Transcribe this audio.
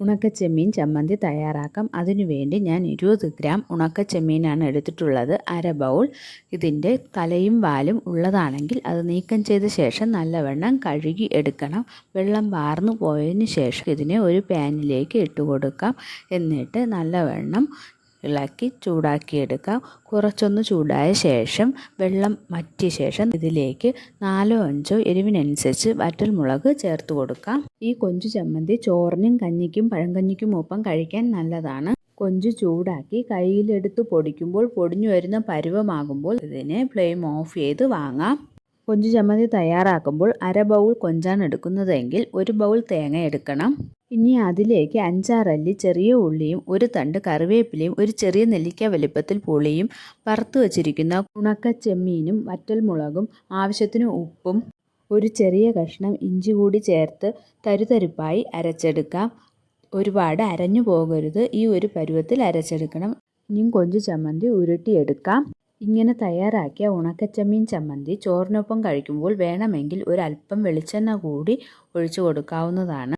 ഉണക്കച്ചെമ്മീൻ ചമ്മന്തി തയ്യാറാക്കാം. അതിനുവേണ്ടി ഞാൻ ഇരുപത് ഗ്രാം ഉണക്കച്ചെമ്മീനാണ് എടുത്തിട്ടുള്ളത്. അര ബൗൾ. ഇതിന്റെ തലയും വാലും ഉള്ളതാണെങ്കിൽ അത് നീക്കം ചെയ്ത ശേഷം നല്ലവണ്ണം കഴുകി എടുക്കണം. വെള്ളം വാർന്നു പോയതിന് ശേഷം ഇതിനെ ഒരു പാനിലേക്ക് ഇട്ട് കൊടുക്കാം എന്നിട്ട് നല്ലവണ്ണം ഇളക്കി ചൂടാക്കിയെടുക്കാം. കുറച്ചൊന്ന് ചൂടായ ശേഷം വെള്ളം വറ്റിയ ശേഷം ഇതിലേക്ക് നാലോ അഞ്ചോ എരിവിനനുസരിച്ച് വറ്റൽമുളക് ചേർത്ത് കൊടുക്കാം. ഈ കൊഞ്ചു ചമ്മന്തി ചോറിനും കഞ്ഞിക്കും പഴങ്കഞ്ഞിക്കും ഒപ്പം കഴിക്കാൻ നല്ലതാണ്. കൊഞ്ച് ചൂടാക്കി കയ്യിലെടുത്ത് പൊടിക്കുമ്പോൾ പൊടിഞ്ഞു വരുന്ന പരുവമാകുമ്പോൾ ഇതിനെ ഫ്ലെയിം ഓഫ് ചെയ്ത് വാങ്ങാം. കൊഞ്ച് ചമ്മന്തി തയ്യാറാക്കുമ്പോൾ അര ബൗൾ കൊഞ്ചാണ് എടുക്കുന്നതെങ്കിൽ ഒരു ബൗൾ തേങ്ങ എടുക്കണം. ഇനി അതിലേക്ക് അഞ്ചാറല്ലി ചെറിയ ഉള്ളിയും ഒരു തണ്ട് കറിവേപ്പിലയും ഒരു ചെറിയ നെല്ലിക്ക വലിപ്പത്തിൽ പുളിയും വറുത്ത് വച്ചിരിക്കുന്ന ഉണക്ക ചെമ്മീനും വറ്റൽമുളകും ആവശ്യത്തിന് ഉപ്പും ഒരു ചെറിയ കഷ്ണം ഇഞ്ചി കൂടി ചേർത്ത് തരുതരുപ്പായി അരച്ചെടുക്കാം. ഒരുപാട് അരഞ്ഞു പോകരുത്. ഈ ഒരു പരുവത്തിൽ അരച്ചെടുക്കണം. ഇനിയും കൊഞ്ച് ചമ്മന്തി ഉരുട്ടിയെടുക്കാം. ഇങ്ങനെ തയ്യാറാക്കിയ ഉണക്കച്ചമ്മീൻ ചമ്മന്തി ചോറിനൊപ്പം കഴിക്കുമ്പോൾ വേണമെങ്കിൽ ഒരല്പം വെളിച്ചെണ്ണ കൂടി ഒഴിച്ചു കൊടുക്കാവുന്നതാണ്.